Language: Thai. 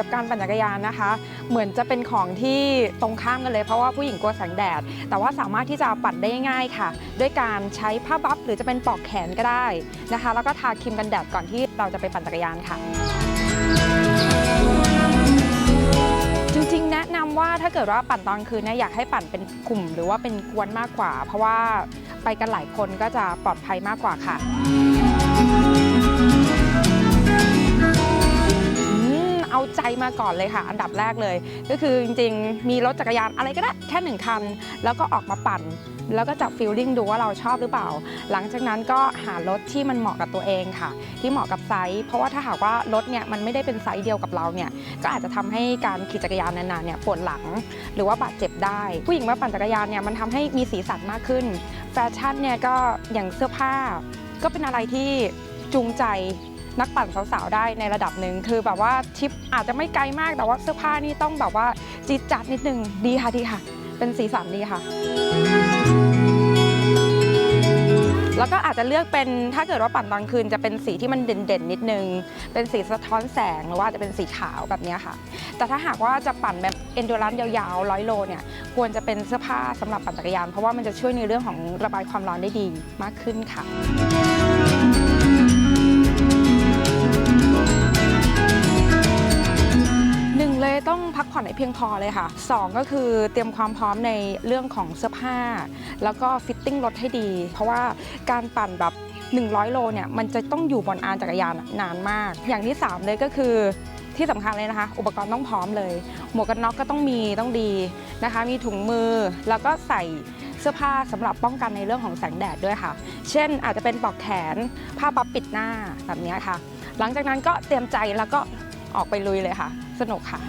กับการปั่นจักรยานนะคะ เหมือนจะเป็นของที่ตรงข้ามกันเลยเพราะว่าผู้หญิงกลัวแสงแดด แต่ว่าสามารถที่จะปั่นได้ง่ายค่ะ ด้วยการใช้ผ้าบัฟหรือจะเป็นปลอกแขนก็ได้นะคะ แล้วก็ทาครีมกันแดดก่อนที่เราจะไปปั่นจักรยานค่ะจริงๆแนะนำว่าถ้าเกิดว่าปั่นตอนคืนเนี่ยอยากให้ปั่นเป็นกลุ่ม หรือว่าเป็นกวนมากกว่า เพราะว่าไปกันหลายคนก็จะปลอดภัยมากกว่าค่ะ ใจมาก่อนเลยค่ะ อันดับแรกเลย ก็คือจริงๆ มีรถจักรยานอะไรก็ได้แค่หนึ่งคัน แล้วก็ออกมาปั่น แล้วก็จับฟิลลิ่งดูว่าเราชอบหรือเปล่า หลังจากนั้นก็หารถที่มันเหมาะกับตัวเองค่ะ ที่เหมาะกับไซส์เพราะว่าถ้าหากว่ารถเนี่ยมันไม่ได้เป็นไซส์เดียวกับเราเนี่ยก็อาจจะทำให้การขี่จักรยานนานๆเนี่ยปวดหลัง หรือว่าบาดเจ็บได้ ผู้หญิงมาปั่นจักรยานเนี่ยมันทำให้มีสีสันมากขึ้น แฟชั่นเนี่ยก็อย่างเสื้อผ้า ก็เป็นอะไรที่จูงใจ นักปั่นสาวๆได้ในระดับหนึ่งคือแบบว่าทริปอาจจะไม่ไกลมากแต่ว่าเสื้อผ้านี่ต้องแบบว่าจิตจัดนิดนึงดีค่ะดีค่ะ เป็นสีสันดีค่ะ แล้วก็อาจจะเลือกเป็นถ้าเกิดว่าปั่นตอนคืนจะเป็นสีที่มันเด่นๆนิดนึง เป็นสีสะท้อนแสงหรือว่าจะเป็นสีขาวแบบนี้ค่ะ แต่ถ้าหากว่าจะปั่นแบบเอนดูรันยาวๆร้อยโลเนี่ยควรจะเป็นเสื้อผ้าสำหรับปั่นจักรยาน เพราะว่ามันจะช่วยในเรื่องของระบายความร้อนได้ดีมากขึ้นค่ะ พักผ่อนให้เพียงพอเลยค่ะสองก็คือเตรียมความพร้อมในเรื่องของเสื้อผ้า แล้วก็ฟิตติ้งรถให้ดี เพราะว่าการปั่นแบบ 100 โลเนี่ยมันจะต้องอยู่บนอานจักรยานนานมาก อย่างที่ 3 เลยก็คือที่สำคัญเลยนะคะ อุปกรณ์ต้องพร้อมเลย หมวกกันน็อกก็ต้องมีต้องดีนะคะ มีถุงมือแล้วก็ใส่เสื้อผ้าสำหรับป้องกันในเรื่องของแสงแดดด้วยค่ะ เช่นอาจจะเป็นปลอกแขน ผ้าปับปิดหน้าแบบนี้ค่ะ หลังจากนั้นก็เตรียมใจแล้วก็ออกไปลุยเลยค่ะ สนุกค่ะ